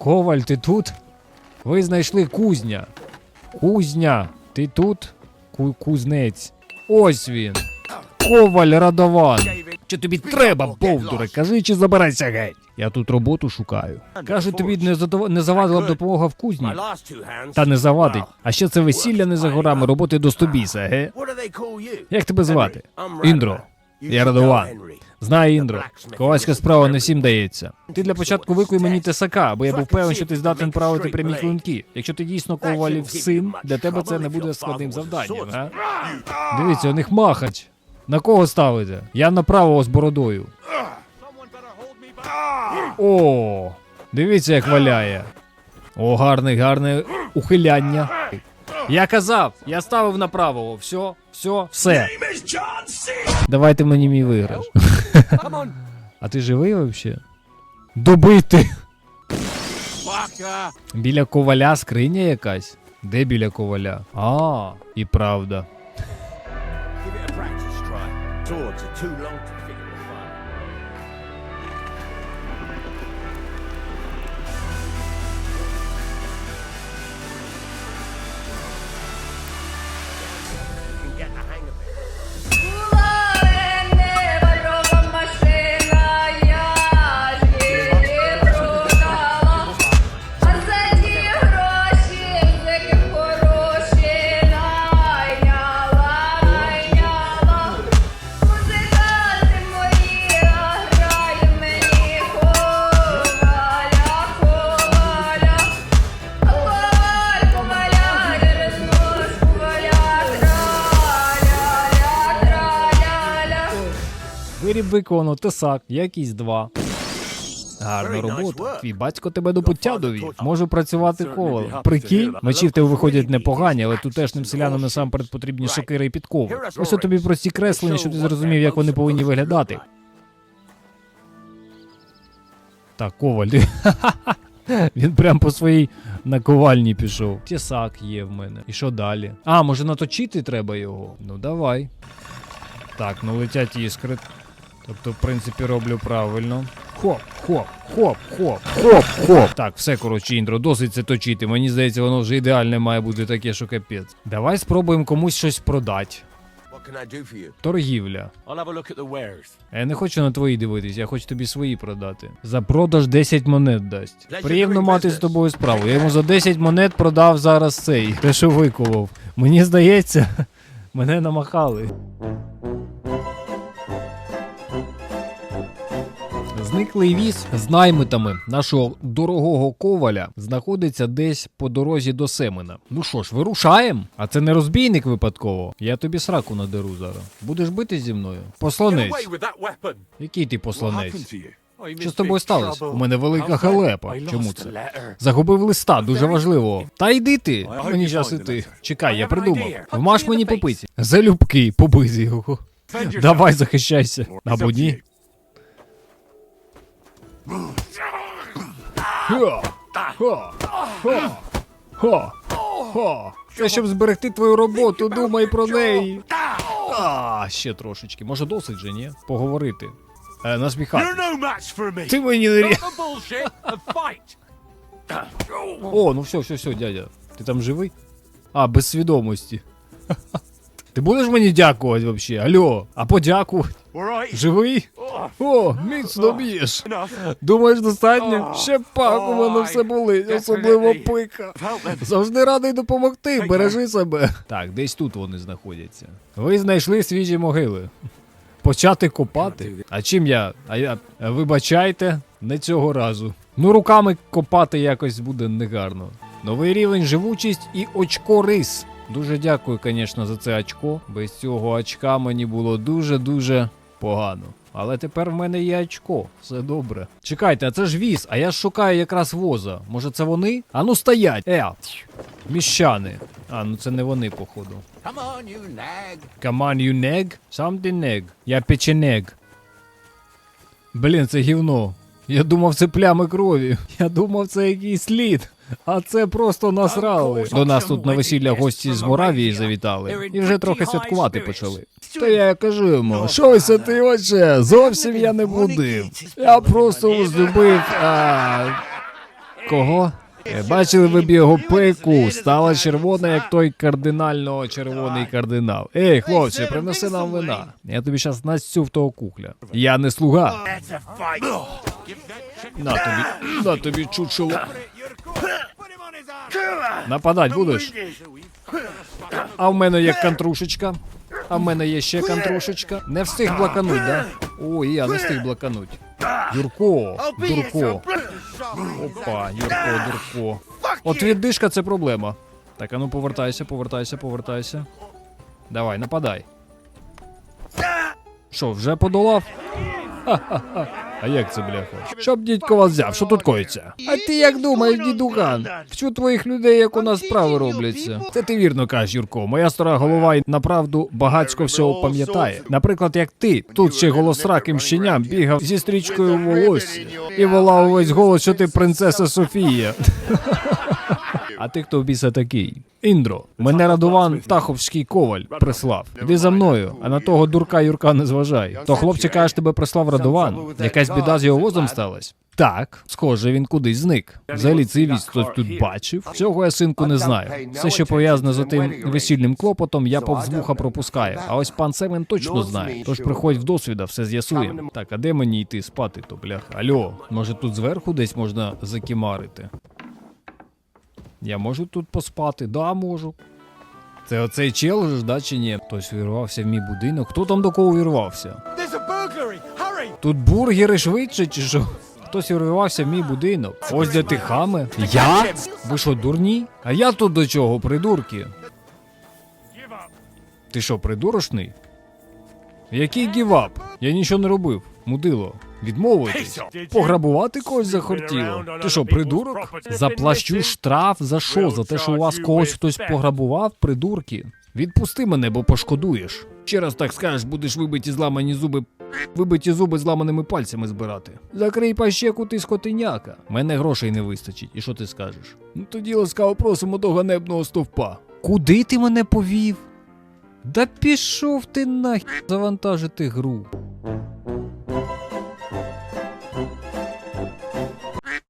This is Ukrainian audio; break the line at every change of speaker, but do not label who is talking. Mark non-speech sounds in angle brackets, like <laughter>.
Коваль, ти тут? Ви знайшли кузня. Кузня, ти тут? Ку- кузнець. Ось він. Коваль Радован. Чи тобі треба, бовдуре? Кажи, чи забирайся геть. Я тут роботу шукаю. Кажуть, тобі не, задов... не завадила б допомога в кузні. Та не завадить. А ще це весілля не за горами, роботи до стобіса, ге? Як тебе звати? Індро. Я Радован. Знаю, Індро. Ковальська справа не всім дається. Ти для початку викуй мені тесака, бо я був певен, що ти здатен правити прямі клинки. Якщо ти дійсно ковалів син, для тебе це не буде складним завданням, а? Дивіться, у них махач. На кого ставите? Я на правого з бородою. О, дивіться, як валяє. О, гарне, гарне ухиляння. Я казав, я ставив на правого. Все, все, все. Давайте мені мій виграш. А ти живий вообще? Добити! Біля коваля скриня якась? Де біля коваля? А, і правда. Виріб виконано, тесак, якісь два. Гарна робота. Твій батько тебе до пуття довів. Можу працювати ковалем. Прикинь, мечі в тебе виходять непогані, але тутешнім селянам насамперед потрібні сокири і підкови. Ось тобі прості креслення, щоб ти зрозумів, як вони повинні виглядати. Так, коваль. <laughs> Він прям по своїй наковальні пішов. Тісак є в мене. І що далі? А, може наточити треба його? Ну давай. Так, ну летять іскри. Тобто, в принципі, роблю правильно. Хоп, хоп, хоп, хоп, хоп, хоп. Так, все, коротше, інтро, досить це точити. Мені здається, воно вже ідеальне має бути таке, що капець. Давай спробуємо комусь щось продати.
What can I do for you?
Торгівля.
I'll have a look at the wares.
Я не хочу на твої дивитись, я хочу тобі свої продати. За продаж 10 монет дасть. Приємно мати з тобою справу. Я йому за 10 монет продав зараз цей. <laughs> Те, що викував. Мені здається, <laughs> мене намахали. Зниклий віз з наймитами нашого дорогого коваля знаходиться десь по дорозі до Семена. Ну що ж, вирушаємо? А це не розбійник випадково. Я тобі сраку надеру зараз. Будеш битись зі мною? Посланець. Який ти посланець? Що з тобою сталося? У мене велика халепа. Чому це? Загубив листа, дуже важливо. Та йди ти. Мені час іти. Чекай, я придумав. Вмаш мені
the
по
face.
пиці. Залюбки, побизи його. <laughs> Давай захищайся. Або ні. Це щоб зберегти твою роботу, думай про неї. А, ще трошечки. Може досить же, ні? Поговорити. Е, насміхати. Ти мені не рі-. О, ну все, все, все, дядя. Ти там живий? А, без свідомості. Ти будеш мені дякувати вообще? Алло, а подякувати? Живий?
Oh,
О, міцно б'єш. Думаєш, достатньо? Ще пак у мене все болить, особливо пика. Завжди радий допомогти, бережи себе. Так, десь тут вони знаходяться. Ви знайшли свіжі могили. Почати копати? А чим я? А я. Вибачайте, не цього разу. Ну, руками копати якось буде негарно. Новий рівень живучість і очко рис. Дуже дякую, звісно, за це очко. Без цього очка мені було дуже-дуже погано. Але тепер в мене є очко, все добре. Чекайте, а це ж віз, а я ж шукаю якраз воза. Може це вони? А ну стоять! Е, міщани. А, ну це не вони, походу.
Come on, you nag.
Come on, you neg? Something neg. Я печенег. Блін, це гівно. Я думав, це плями крові. Я думав, це якийсь слід. А це просто насрали. До нас тут на весілля гості з Моравії завітали. І вже трохи святкувати почали. Та я кажу йому, щось ти оче, зовсім я не будив. Я просто узлюбив. А... Кого? Бачили ви б його пику, стала червона, як той кардинально червоний кардинал. Ей, хлопче, принеси нам вина. Я тобі щас настю в того кухля. Я не слуга. На тобі, на тобі чучело. Нападать будеш? А в мене є кантрушечка. А в мене є ще кантрушечка. Не встиг блокануть, да? Ой, я не встиг блокануть. Юрко, дурко. Опа, Юрко, дурко. От віддишка це проблема. Так, а ну повертайся, повертайся, повертайся. Давай, нападай. Що, вже подолав? Ха-ха-ха. А як це, бляха? Щоб дідько вас взяв, що тут коїться? А ти як думаєш, дідуган? Вчу твоїх людей, як у нас справи робляться. Це ти вірно кажеш, Юрко. Моя стара голова й направду багацько всього пам'ятає. Наприклад, як ти тут ще голосраким щеням бігав зі стрічкою в волосі і волав увесь голос, що ти принцеса Софія. А ти хто в біса такий? Індро, мене Радуван Таховський коваль прислав. Іди за мною, а на того дурка Юрка не зважай. То хлопче каже, тебе прислав Радуван. Якась біда з його возом сталась? Так, схоже, він кудись зник. Взагалі цей хтось тут бачив. Всього я синку не знаю. Все, що пов'язане з отим весільним клопотом, я повз вуха пропускаю. А ось пан Семен точно знає. Тож приходь в досвіда, все з'ясуємо. Так, а де мені йти спати, то бляха? Альо, може тут зверху десь можна закімарити? Я можу тут поспати? Да, можу. Це оцей чел ж, да, чи ні? Хтось вірвався в мій будинок. Хто там до кого вірвався? Тут бургери швидше, чи що? Хтось вірвався в мій будинок. Ось де ти хаме. Я? Ви що, дурні? А я тут до чого, придурки? Ти що, придурочний? Який гівап? Я нічого не робив, мудило. Відмовитись. Пограбувати когось захотіло. Ти що, придурок? Заплащу штраф за що? За те, що у вас когось хтось пограбував, придурки? Відпусти мене, бо пошкодуєш. Ще раз так скажеш, будеш вибиті зламані зуби, вибиті зуби зламаними пальцями збирати. Закрий пащеку, ти скотиняка. Мене грошей не вистачить. І що ти скажеш? Ну тоді ласкаво просимо до ганебного стовпа. Куди ти мене повів? Да пішов ти нахід завантажити гру.